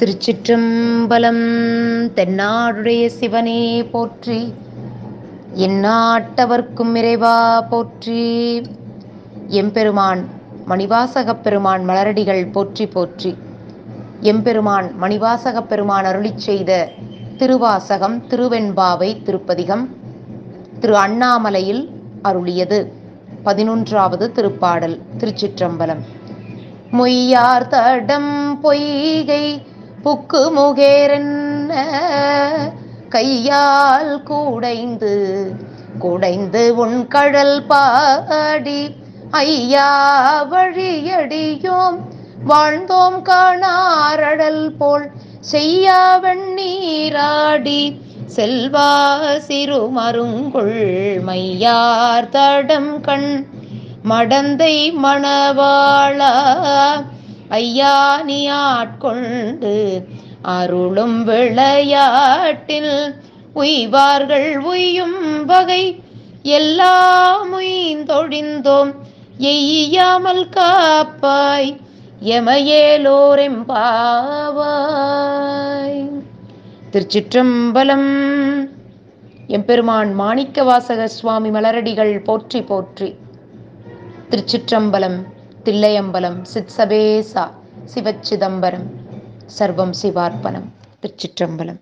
திருச்சிற்றம்பலம் தென்னாடுடைய சிவனே போற்றி எந்நாட்டவர்க்கும் இறைவா போற்றி. எம்பெருமான் மணிவாசகப் பெருமான் மலரடிகள் போற்றி போற்றி. எம்பெருமான் மணிவாசகப் பெருமான் அருளிச் செய்த திருவாசகம் திருவெண்பாவை திருப்பதிகம் திரு அண்ணாமலையில் அருளியது. பதினொன்றாவது திருப்பாடல் திருச்சிற்றம்பலம். மொய்யார் தடம் பொய்கை புக்கு முகேரென்ன? கையால் கூடைந்து குடைந்து உன் கழல் பாடி ஐயா வழியடியோம் வாழ்ந்தோம் காணாரடல் போல் செய்யாவன் நீராடி செல்வா சிறுமருங்குள் மையார் தடம் கண் மடந்தை மணவாளா ஐயா நீ ஆட்கொண்டு அருளும் விளையாட்டில் உய்வார்கள் உய்யும் வகை. எல்லாம் உய்ந்தொழிந்தோம் எய்யாமல் காப்பாய் எமையேலோரெம்பாவாய். திருச்சிற்றம்பலம். எம்பெருமான் மாணிக்க வாசக சுவாமி மலரடிகள் போற்றி போற்றி. திருச்சிற்றம்பலம். தில்லையம்பலம் சித்சபேசா சிவச்சிதம்பரம். சர்வம் சிவார்ப்பணம். திருச்சிற்றம்பலம்.